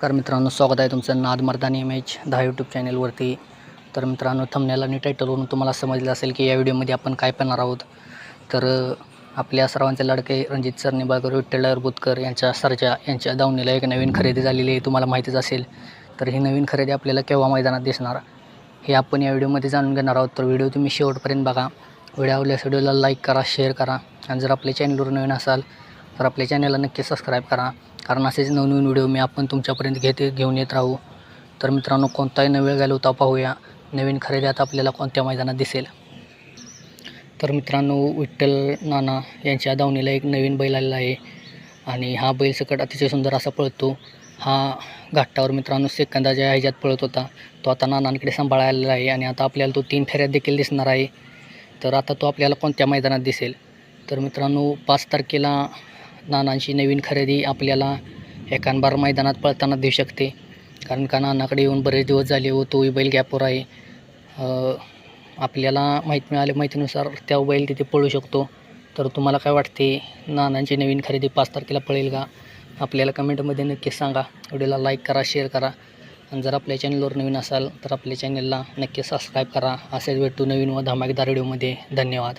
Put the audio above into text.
नमस्कार मित्रांनो स्वागत आहे तुमचं नाद मर्दानी एम एच दहा यूट्यूब चॅनेलवरती तर मित्रांनो थंबनेल आणि टायटलवरून तुम्हाला समजलं असेल की या व्हिडिओमध्ये आपण काय पाहणार आहोत. तर आपल्या सर्वांचे लडके रणजित सर निंबाळकर विठ्ठल बुतकर यांच्या सरजा यांच्या दावणीला एक नवीन खरेदी झालेली आहे तुम्हाला माहितीच असेल. तर ही नवीन खरेदी आपल्याला केव्हा मैदानात दिसणार हे आपण या व्हिडिओमध्ये जाणून घेणार आहोत. तर व्हिडिओ तुम्ही शेवटपर्यंत बघा. व्हिडिओ आवडल्यास व्हिडिओला लाईक करा शेअर करा. आणि जर आपल्या चॅनलवर नवीन असाल तर आपल्या चॅनलला नक्की सबस्क्राईब करा. कारण असेच नवनवीन व्हिडिओ मी आपण तुमच्यापर्यंत घेते घेऊन येत राहू. तर मित्रांनो कोणताही न वेळ घालवता पाहूया. नवीन खरेदी आता आपल्याला कोणत्या मैदानात दिसेल? तर मित्रांनो विठ्ठल नाना यांच्या दावणीला एक नवीन बैल आलेला आहे. आणि हा बैल सकट अतिशय सुंदर असा पळतो. हा घाटावर मित्रांनो सेकंदाच्या ह्याच्यात पळत होता. तो आता नानांकडे सांभाळायला आहे आणि आता आपल्याला तो तीन फेऱ्यात देखील दिसणार आहे. तर आता तो आपल्याला कोणत्या मैदानात दिसेल? तर मित्रांनो पाच तारखेला नानांची नवीन खरेदी आपल्याला एकांबार मैदानात पळताना देऊ शकते. कारण का नानाकडे येऊन बरेच दिवस झाले व तोही बैल गॅपवर आहे. आपल्याला माहीत मिळाल्या माहितीनुसार त्या बैल तिथे पळू शकतो. तर तुम्हाला काय वाटते? नानांची नवीन खरेदी पाच तारखेला पळेल का? आपल्याला कमेंटमध्ये नक्कीच सांगा. व्हिडिओला लाईक करा शेअर करा. आणि जर आपल्या चॅनलवर नवीन असाल तर आपल्या चॅनलला नक्की सबस्क्राईब करा. असेच भेटू नवीन व धमाकेदार व्हिडिओमध्ये धन्यवाद.